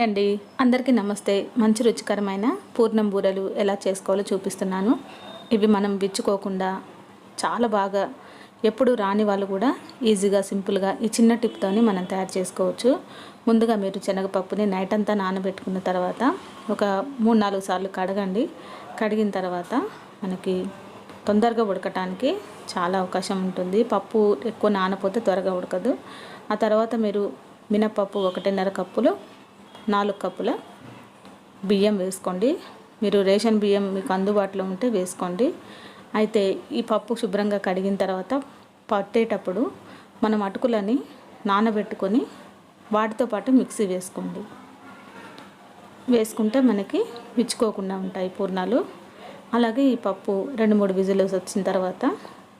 అండి. అందరికీ నమస్తే. మంచి రుచికరమైన పూర్ణం బూరెలు ఎలా చేసుకోవాలో చూపిస్తున్నాను. ఇవి మనం విచ్చుకోకుండా చాలా బాగా ఎప్పుడు రాని వాళ్ళు కూడా ఈజీగా సింపుల్గా ఈ చిన్న టిప్తోని మనం తయారు చేసుకోవచ్చు. ముందుగా మీరు శనగపప్పుని నైట్ అంతా నానబెట్టుకున్న తర్వాత ఒక మూడు నాలుగు సార్లు కడగండి. కడిగిన తర్వాత మనకి తొందరగా ఉడకటానికి చాలా అవకాశం ఉంటుంది. పప్పు ఎక్కువ నానపోతే త్వరగా ఉడకదు. ఆ తర్వాత మీరు మినపప్పు ఒకటిన్నర కప్పులు నాలుగు కప్పుల బియ్యం వేసుకోండి. మీరు రేషన్ బియ్యం మీకు అందుబాటులో ఉంటే వేసుకోండి. అయితే ఈ పప్పు శుభ్రంగా కడిగిన తర్వాత పట్టేటప్పుడు మనం అటుకులని నానబెట్టుకొని వాటితో పాటు మిక్సీ వేసుకోండి. వేసుకుంటే మనకి విచ్చుకోకుండా ఉంటాయి పూర్ణాలు. అలాగే ఈ పప్పు రెండు మూడు విజిల్స్ వచ్చిన తర్వాత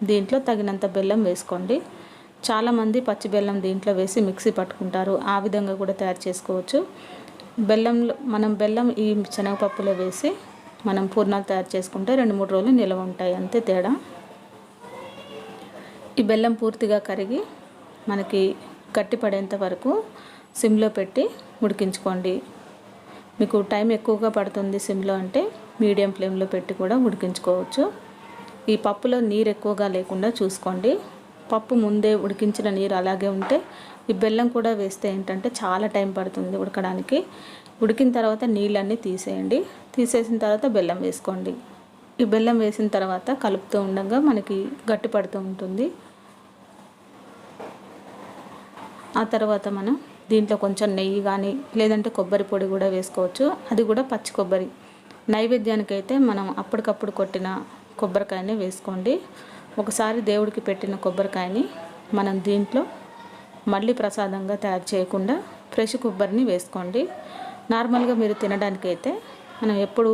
దీంట్లో తగినంత బెల్లం వేసుకోండి. చాలామంది పచ్చి బెల్లం దీంట్లో వేసి మిక్సీ పట్టుకుంటారు. ఆ విధంగా కూడా తయారు చేసుకోవచ్చు. బెల్లంలో మనం బెల్లం ఈ శనగపప్పులో వేసి మనం పూర్ణాలు తయారు చేసుకుంటే రెండు మూడు రోజులు నిల్వ ఉంటాయి. అంతే తేడా. ఈ బెల్లం పూర్తిగా కరిగి మనకి గట్టిపడేంత వరకు సిమ్లో పెట్టి ఉడికించుకోండి. మీకు టైం ఎక్కువగా పడుతుంది సిమ్లో అంటే మీడియం ఫ్లేమ్లో పెట్టి కూడా ఉడికించుకోవచ్చు. ఈ పప్పులో నీరు ఎక్కువగా లేకుండా చూసుకోండి. పప్పు ముందే ఉడికించిన నీరు అలాగే ఉంటే ఈ బెల్లం కూడా వేస్తే ఏంటంటే చాలా టైం పడుతుంది ఉడకడానికి. ఉడికిన తర్వాత నీళ్ళన్నీ తీసేయండి. తీసేసిన తర్వాత బెల్లం వేసుకోండి. ఈ బెల్లం వేసిన తర్వాత కలుపుతూ ఉండగా మనకి గట్టి పడుతూ ఉంటుంది. ఆ తర్వాత మనం దీంట్లో కొంచెం నెయ్యి కానీ లేదంటే కొబ్బరి పొడి కూడా వేసుకోవచ్చు. అది కూడా పచ్చి కొబ్బరి. నైవేద్యానికి అయితే మనం అప్పటికప్పుడు కొట్టిన కొబ్బరికాయనే వేసుకోండి. ఒకసారి దేవుడికి పెట్టిన కొబ్బరికాయని మనం దీంట్లో మళ్ళీ ప్రసాదంగా తయారు చేయకుండా ఫ్రెష్ కొబ్బరిని వేసుకోండి. నార్మల్గా మీరు తినడానికైతే మనం ఎప్పుడు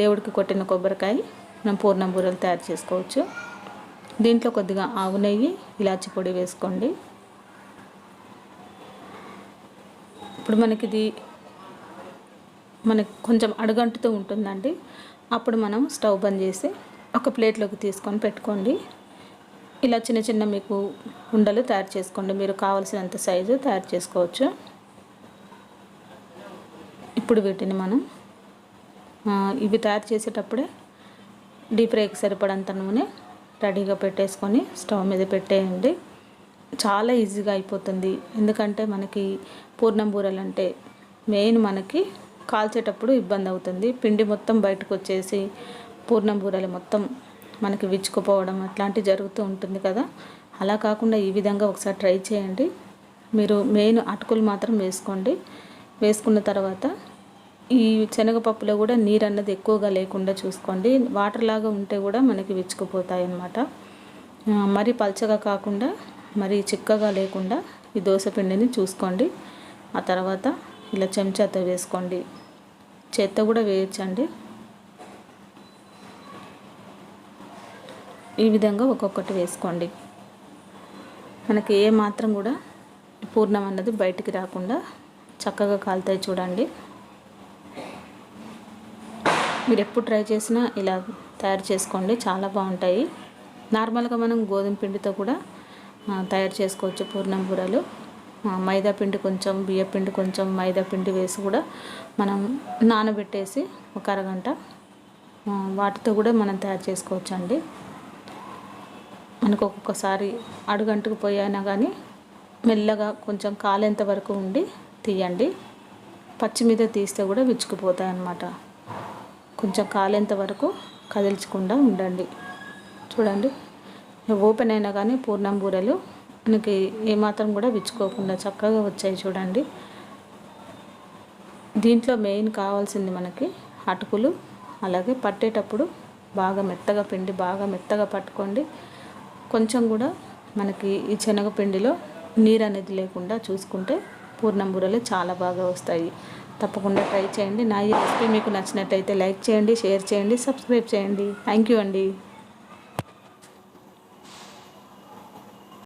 దేవుడికి కొట్టిన కొబ్బరికాయ మనం పూర్ణం బూరెలు తయారు చేసుకోవచ్చు. దీంట్లో కొద్దిగా ఆవు నెయ్యి ఇలాచి పొడి వేసుకోండి. ఇప్పుడు మనకి ఇది మనకి కొంచెం అడుగంటుతూ ఉంటుందండి. అప్పుడు మనం స్టవ్ బంద్ చేసి ఒక ప్లేట్లోకి తీసుకొని పెట్టుకోండి. ఇలా చిన్న చిన్న మీకు ఉండలు తయారు చేసుకోండి. మీరు కావలసినంత సైజు తయారు చేసుకోవచ్చు. ఇప్పుడు వీటిని మనం ఇవి తయారు చేసేటప్పుడే డీప్ ఫ్రైకి సరిపడంత నూనె రెడీగా పెట్టేసుకొని స్టవ్ మీద పెట్టేయండి. చాలా ఈజీగా అయిపోతుంది. ఎందుకంటే మనకి పూర్ణం బూరెలు అంటే మెయిన్ మనకి కాల్చేటప్పుడు ఇబ్బంది అవుతుంది. పిండి మొత్తం బయటకు వచ్చేసి పూర్ణం బూరెలు మొత్తం మనకి విచ్చుకుపోవడం అట్లాంటివి జరుగుతూ ఉంటుంది కదా. అలా కాకుండా ఈ విధంగా ఒకసారి ట్రై చేయండి. మీరు మెయిన్ అటుకులు మాత్రం వేసుకోండి. వేసుకున్న తర్వాత ఈ శనగపప్పులో కూడా నీరు అన్నది ఎక్కువగా లేకుండా చూసుకోండి. వాటర్ లాగా ఉంటే కూడా మనకి విచ్చుకుపోతాయి అన్నమాట. మరి పల్చగా కాకుండా మరి చిక్కగా లేకుండా ఈ దోశ పిండిని చూసుకోండి. ఆ తర్వాత ఇలా చెంచాతో వేసుకోండి. చేత్తో కూడా వేయచ్చండి. ఈ విధంగా ఒక్కొక్కటి వేసుకోండి. మనకి ఏ మాత్రం కూడా పూర్ణం అన్నది బయటికి రాకుండా చక్కగా కాలుతాయి చూడండి. మీరు ఎప్పుడు ట్రై చేసినా ఇలా తయారు చేసుకోండి చాలా బాగుంటాయి. నార్మల్గా మనం గోధుమ పిండితో కూడా తయారు చేసుకోవచ్చు పూర్ణం బూరలు మైదా పిండి కొంచెం బియ్య పిండి కొంచెం మైదా పిండి వేసి కూడా మనం నానబెట్టేసి ఒక అరగంట వాటితో కూడా మనం తయారు చేసుకోవచ్చు అండి మనకు ఒక్కొక్కసారి అడుగంటుకు పోయినా కానీ మెల్లగా కొంచెం కాలేంత వరకు ఉండి తీయండి. పచ్చి మీద తీస్తే కూడా విచ్చుకుపోతాయి అన్నమాట కొంచెం కాలేంత వరకు కదిల్చకుండా ఉండండి. చూడండి. ఓపెన్ అయినా కానీ పూర్ణం బూరెలు మనకి ఏమాత్రం కూడా విచ్చుకోకుండా చక్కగా వచ్చాయి చూడండి. దీంట్లో మెయిన్ కావాల్సింది మనకి అటుకులు అలాగే పట్టేటప్పుడు బాగా మెత్తగా పిండి బాగా మెత్తగా పట్టుకోండి. కొంచెం కూడా మనకి ఈ శనగపిండిలో నీరు అనేది లేకుండా చూసుకుంటే పూర్ణం బూరలు చాలా బాగా వస్తాయి. తప్పకుండా ట్రై చేయండి. నా ఈ రెసిపీ మీకు నచ్చినట్టయితే లైక్ చేయండి షేర్ చేయండి సబ్స్క్రైబ్ చేయండి. థ్యాంక్ యూ అండి.